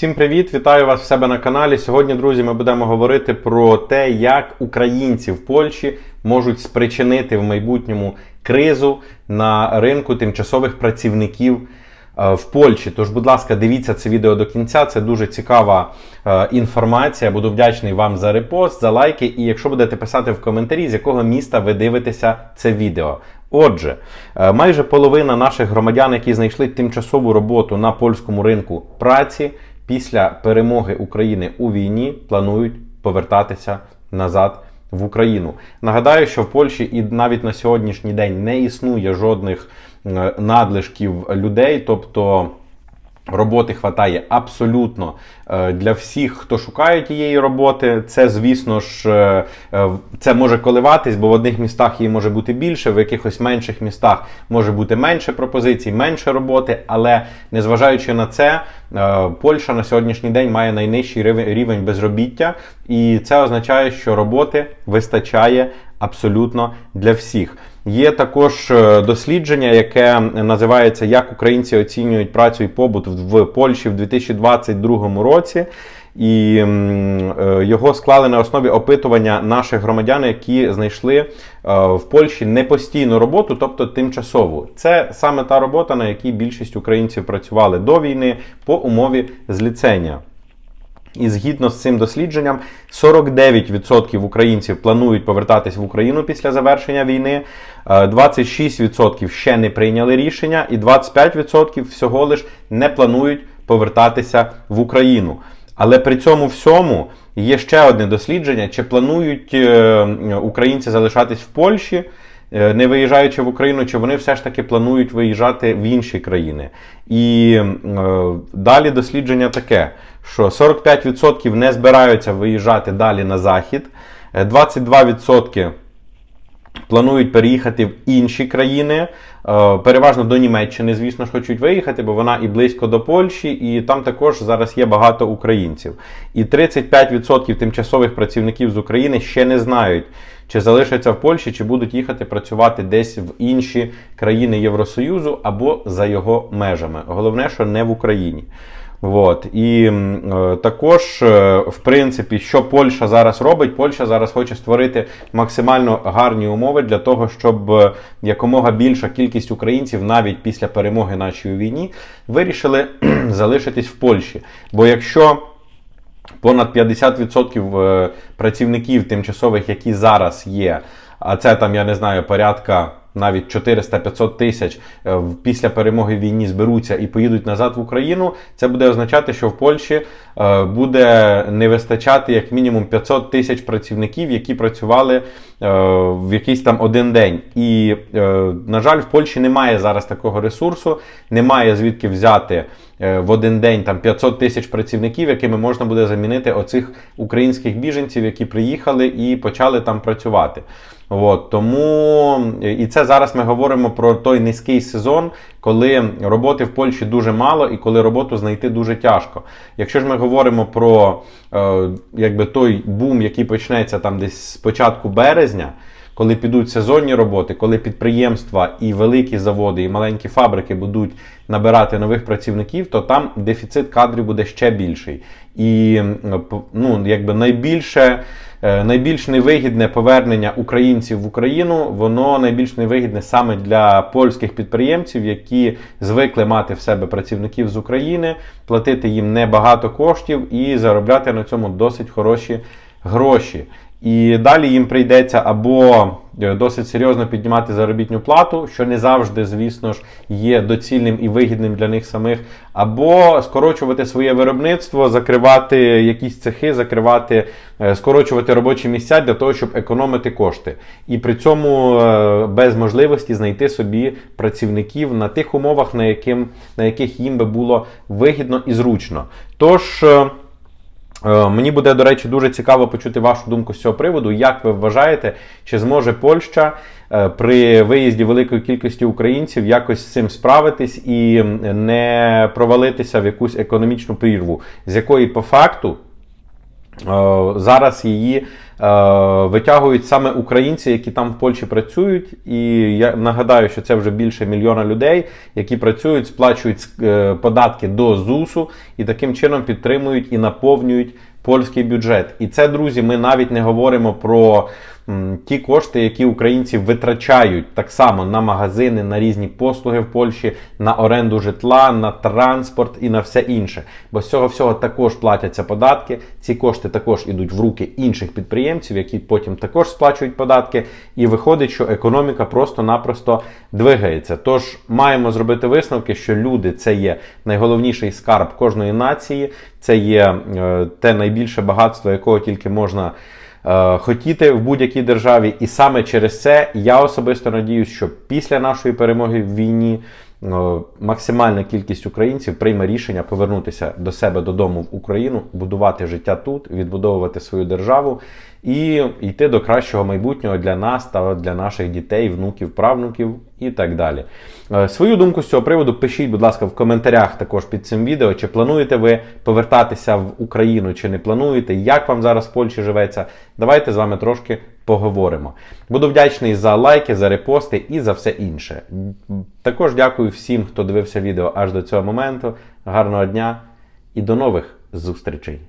Всім привіт! Вітаю вас в себе на каналі. Сьогодні, друзі, ми будемо говорити про те, як українці в Польщі можуть спричинити в майбутньому кризу на ринку тимчасових працівників е, в Польщі. Тож, будь ласка, дивіться це відео до кінця. Це дуже цікава е, інформація. Буду вдячний вам за репост, за лайки. І якщо будете писати в коментарі, з якого міста ви дивитеся це відео. Отже, е, майже половина наших громадян, які знайшли тимчасову роботу на польському ринку праці, після перемоги України у війні планують повертатися назад в Україну. Нагадаю, що в Польщі і навіть на сьогоднішній день не існує жодних надлишків людей, тобто. Роботи хватає абсолютно е, для всіх, хто шукає тієї роботи. Це, звісно ж, е, е, це може коливатись, бо в одних містах її може бути більше, в якихось менших містах може бути менше пропозицій, менше роботи. Але незважаючи на це, Польща на сьогоднішній день має найнижчий рівень безробіття, і це означає, що роботи вистачає абсолютно для всіх. Є також е, дослідження, яке називається Як українці оцінюють працю і побут в Польщі в 2022 році. І е, його склали на основі опитування наших громадян, які знайшли е, в Польщі непостійну роботу, тобто тимчасову. Це саме та робота, на якій більшість українців працювали до війни по умові зліцення. І згідно з цим дослідженням, 49% українців планують повертатись в Україну після завершення війни, 26% ще не прийняли рішення, і 25% всього лиш не планують повертатися в Україну. Але при цьому всьому є ще одне дослідження: чи планують е, українці залишатись в Польщі? Е, не виїжджаючи в Україну, чи вони все ж таки планують виїжджати в інші країни. І е, далі дослідження таке, що 45% не збираються виїжджати далі на захід, 22% е, планують переїхати в інші країни. Е, переважно до Німеччини, звісно ж, хочуть виїхати, бо вона і близько до Польщі, і там також зараз є багато українців. І 35% тимчасових працівників з України ще не знають, чи залишаться в Польщі, чи будуть їхати працювати десь в інші країни Євросоюзу або за його межами. Головне, що не в Україні. От. І е, також, е, в принципі, що Польща зараз робить, Польща зараз хоче створити максимально гарні умови для того, щоб е, якомога більша кількість українців, навіть після перемоги нашій війні, вирішили залишитись в Польщі. Бо якщо понад 50% е, працівників тимчасових, які зараз є, а це там, я не знаю, порядка навіть 400-500 тисяч е, після перемоги в війні зберуться і поїдуть назад в Україну, це буде означати, що в Польщі е, буде не вистачати як мінімум 500 тисяч працівників, які працювали е, в якийсь там один день. І, на жаль, в Польщі немає зараз такого ресурсу, немає звідки взяти. В один день там 500 тисяч працівників, якими можна буде замінити оцих українських біженців, які приїхали і почали там працювати. От, Тому і це зараз ми говоримо про той низький сезон, коли роботи в Польщі дуже мало і коли роботу знайти дуже тяжко. Якщо ж ми говоримо про е, якби той бум, який почнеться там десь з початку березня. Коли підуть сезонні роботи, коли підприємства і великі заводи, і маленькі фабрики будуть набирати нових працівників, то там дефіцит кадрів буде ще більший. І ну, якби найбільше Е, найбільш невигідне повернення українців в Україну, воно найбільш невигідне саме для польських підприємців, які звикли мати в себе працівників з України, платити їм небагато коштів і заробляти на цьому досить хороші гроші. І далі їм прийдеться або е, досить серйозно піднімати заробітну плату, що не завжди, звісно ж, є доцільним і вигідним для них самих, або скорочувати своє виробництво, закривати якісь цехи, закривати, е, скорочувати робочі місця для того, щоб економити кошти. І при цьому е, без можливості знайти собі працівників на тих умовах, на, яким, на яких їм би було вигідно і зручно. Тож. Е, мені буде, до речі, дуже цікаво почути вашу думку з цього приводу. Як ви вважаєте, чи зможе Польща е, при виїзді великої кількості українців якось з цим справитись і не провалитися в якусь економічну прірву, з якої по факту е, зараз її витягують саме українці, які там в Польщі працюють. І я нагадаю, що це вже більше мільйона людей, які працюють, сплачують е, податки до ЗУСу і таким чином підтримують і наповнюють польський бюджет. І це, друзі, ми навіть не говоримо про ті кошти, які українці витрачають так само на магазини, на різні послуги в Польщі, на оренду житла, на транспорт і на все інше. Бо з цього всього також платяться податки. Ці кошти також ідуть в руки інших підприємців, які потім також сплачують податки. І виходить, що економіка просто-напросто двигається. Тож маємо зробити висновки, що люди це є найголовніший скарб кожної нації, це є е, те найбільше багатство, якого тільки можна хотіти в будь-якій державі. І саме через це я особисто надіюсь, що після нашої перемоги в війні е, максимальна кількість українців прийме рішення повернутися до себе додому в Україну, будувати життя тут, відбудовувати свою державу і йти до кращого майбутнього для нас та для наших дітей, внуків, правнуків і так далі. Е, Свою думку з цього приводу пишіть, будь ласка, в коментарях також під цим відео. Чи плануєте ви повертатися в Україну, чи не плануєте, як вам зараз в Польщі живеться? Давайте з вами трошки поговоримо. Буду вдячний за лайки, за репости і за все інше. Також дякую всім, хто дивився відео аж до цього моменту. Гарного дня і до нових зустрічей!